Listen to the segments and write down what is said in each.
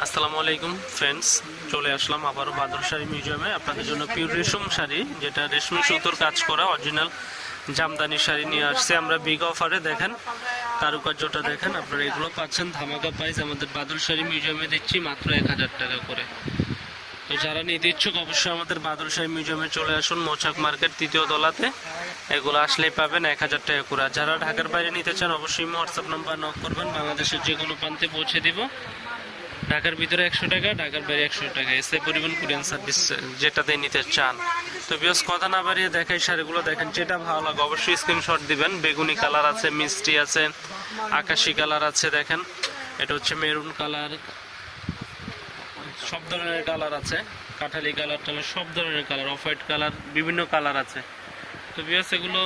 আসসালামু আলাইকুম ফ্রেন্ডস চলে আসলাম আবারও বাদর শাড়ি মিউজিয়ামে। আপনাদের জন্য পিওর রেশম শাড়ি, যেটা রেশমি সুতোর কাজ করা অরিজিনাল জামদানি শাড়ি নিয়ে আসছে। আমরা বিগ অফারে দেখেন, কারুকার্যটা দেখেন, আপনারা এগুলো পাচ্ছেন। ধামাকা প্রাইস আমাদের বাদল শাড়ি মিউজিয়ামে দিচ্ছি মাত্র এক হাজার টাকা করে। তো যারা নিতে ইচ্ছুক, অবশ্যই আমাদের বাদল শাড়ি মিউজিয়ামে চলে আসুন, মোচাক মার্কেট, তৃতীয় তলাতে। এগুলো আসলেই পাবেন এক হাজার টাকা করে। যারা ঢাকার বাইরে নিতে চান, অবশ্যই হোয়াটসঅ্যাপ নাম্বার নক করবেন। বাংলাদেশের যে কোনো প্রান্তে পৌঁছে দিব। ঢাকার ভিতরে একশো টাকা, ঢাকার বাইরে একশো টাকা। এসে পরিমাণ কুরিয়ান সার্ভিস যেটাতে নিতে চান। তো বিয়স কথা না বাড়িয়ে দেখাই শাড়িগুলো। দেখেন যেটা ভালো লাগে, অবশ্যই স্ক্রিনশট দিবেন। বেগুনি কালার আছে, মিষ্টি আছে, আকাশি কালার আছে, দেখেন। এটা হচ্ছে মেরুন কালার সব ধরনের কালার আছে। কাঠালি কালার টালার সব ধরনের কালার অফ হোয়াইট কালার বিভিন্ন কালার আছে। তো বিয়াস এগুলো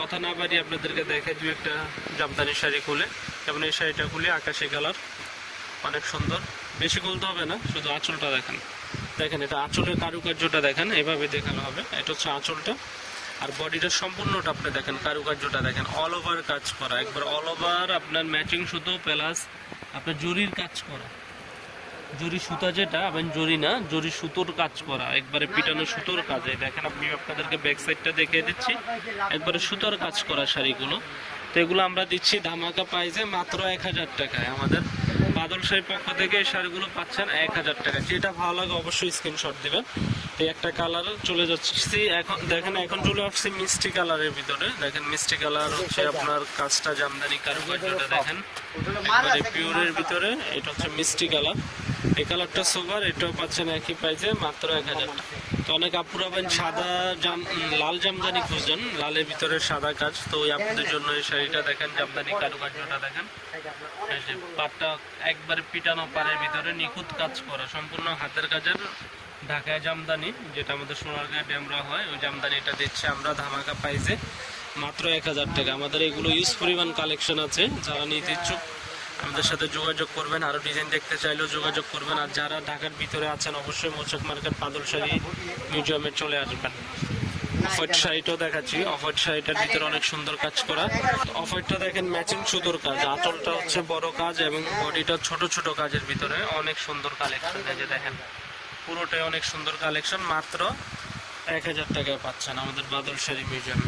কথা না বাড়িয়ে আপনাদেরকে দেখে দু একটা জামদানি শাড়ি খুলে যেমন এই শাড়িটা খুলে আকাশি কালার অনেক সুন্দর। বেশি খুলতে হবে না, শুধু আঁচলটা দেখেন। দেখেন, এটা আঁচলের কারুকার্যটা দেখেন, এভাবে দেখানো হবে। এটা হচ্ছে আঁচলটা। আর বডিটা সম্পূর্ণটা আপনি দেখেন, কারুকার্যটা দেখেন। অল ওভার কাজ করা। একবার অল ওভার আপনার ম্যাচিং সুতো, প্লাস আপনার জরির কাজ করা। জরি সুতা যেটা, আবার জরি না, জরি সুতোর কাজ করা। একবারে পিটানো সুতোর কাজে। দেখেন, আমি আপনাদেরকে ব্যাক সাইডটা দেখিয়ে দিচ্ছি। একবারে সুতোর কাজ করা শাড়িগুলো। তো এগুলো আমরা দিচ্ছি ধামাকা প্রাইজে মাত্র এক হাজার টাকায় আমাদের। বাদল পক্ষ থেকে এই শাড়িগুলো পাচ্ছেন এক হাজার টাকা। যেটা ভালো লাগে অবশ্যই স্ক্রিনশট দিবেন। এই একটা কালার চলে যাচ্ছে। এখন দেখেন এখন চলে আসছে মিষ্টি কালারের ভিতরে। দেখেন মিষ্টি কালার হচ্ছে আপনার কাজটা জামদানি কারুকার্যটা দেখেন। পিওরের ভিতরে। এটা হচ্ছে মিষ্টি কালার এই কালারটা সোভার এটাও পাচ্ছেন একই প্রাইসে মাত্র এক হাজার তো অনেক আপুরা পাবেন সাদা জাম, লাল জামদানি খুঁজছেন, লালের ভিতরে সাদা কাজ। তো ওই আপনাদের জন্য এই শাড়িটা দেখেন, জামদানি কারুকার্যটা দেখেন। পাটটা একবারে পিটানো পাড়ের ভিতরে নিখুঁত কাজ করা, সম্পূর্ণ হাতের কাজের ঢাকায় জামদানি, যেটা আমাদের সোনারগাঁ ড্যামরা হয়, ওই জামদানিটা দিচ্ছে আমরা ধামাকা পাইছে মাত্র এক হাজার টাকা। আমাদের এগুলো ইউজ পরিমাণ কালেকশন আছে, যারা নিতে ইচ্ছুক আমাদের সাথে যোগাযোগ করবেন আরও ডিজাইন দেখতে চাইলেও যোগাযোগ করবেন। আর যারা ঢাকার ভিতরে আছেন অবশ্যই মোচক মার্কেট পাদল শাড়ি মিউজিয়ামে চলে আসবেন। অফ হোয়াইট শাড়িটাও দেখাচ্ছি। অফ হোয়াইট শাড়িটার ভিতরে অনেক সুন্দর কাজ করা। অফ হোয়াইটটা দেখেন ম্যাচিং সুতোর কাজ। আঁচলটা হচ্ছে বড় কাজ এবং বডিটা ছোট ছোট কাজের ভিতরে অনেক সুন্দর কালেকশন এই যে দেখেন পুরোটাই অনেক সুন্দর কালেকশন মাত্র এক হাজার টাকায় পাচ্ছেন আমাদের বাদল শাড়ি মিউজিয়ামে।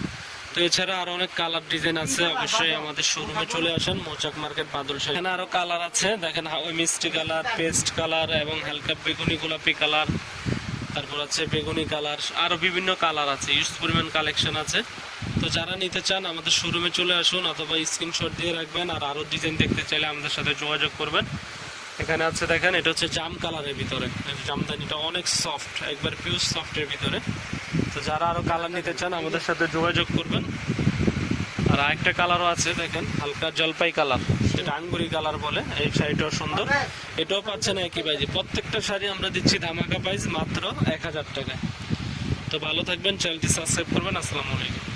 এছাড়া আরও অনেক কালার ডিজাইন আছে, অবশ্যই আমাদের শোরুমে চলে আসেন, মোচাক মার্কেট বাদল এখানে আরও কালার আছে, দেখেন হাওয়াই মিষ্টি কালার পেস্ট কালার এবং হালকা বেগুনি গোলাপি কালার তারপর আছে বেগুনি কালার আরও বিভিন্ন কালার আছে ইউজ পরিমাণ কালেকশন আছে। তো যারা নিতে চান আমাদের শোরুমে চলে আসুন অথবা স্ক্রিনশট দিয়ে রাখবেন আর আরও ডিজাইন দেখতে চাইলে আমাদের সাথে যোগাযোগ করবেন। এখানে আছে দেখেন, এটা হচ্ছে জাম কালারের ভিতরে। জামদানিটা অনেক সফট একবার পিওর সফটের ভিতরে। তো যারা আরও কালার নিতে চান, আমাদের সাথে যোগাযোগ করবেন। আর আরেকটা কালারও আছে, দেখেন, হালকা জলপাই কালার সেটা আঙ্গুরি কালার বলে, এই শাড়িটাও সুন্দর। এটাও পাচ্ছেন একই বাইজি প্রত্যেকটা শাড়ি আমরা দিচ্ছি ধামাকা প্রাইস মাত্র এক হাজার টাকায়। তো ভালো থাকবেন চ্যানেলটি সাবস্ক্রাইব করবেন, আসসালামু আলাইকুম।